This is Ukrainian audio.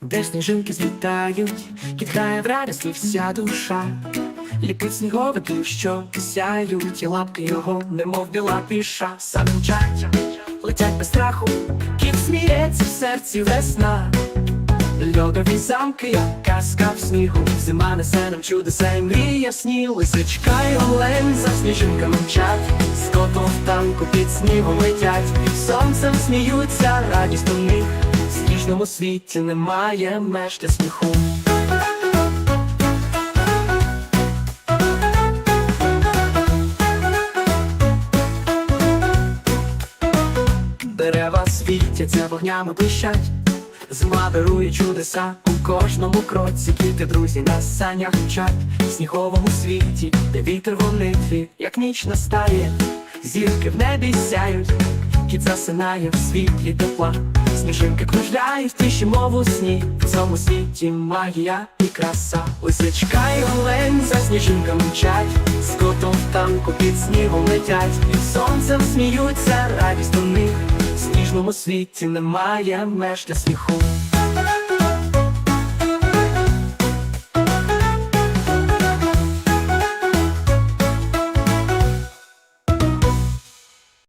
де сніжинки злітають, кидає в радість вся душа. Ліпить сніговики, що сяють, і лапки його, немов біла піша, саме мчать, летять без страху, кіт сміється в серці весна. Льодові замки, як казка в снігу, зима несе нам чудеса і мрія сні, лисичка й олень за сніжинками мчать, з котом в танку під снігом летять, сонцем сміються, радість у них, в сніжному світі немає меж для сміху. Дерева світяться, вогнями блищать, зима дарує чудеса. У кожному кроці, квіти друзі на санях мчать. В сніговому світі, де вітер в молитві, як ніч настає, зірки в небі сяють, кіт засинає в світлі тепла, сніжинки кружляють в тиші, мову сні, в цьому світі магія і краса, лисичка і олень за сніжинками мчать, з котом в танку під снігом летять, і сонцем сміються, радість у них. В сніжному світі немає меж для сміху.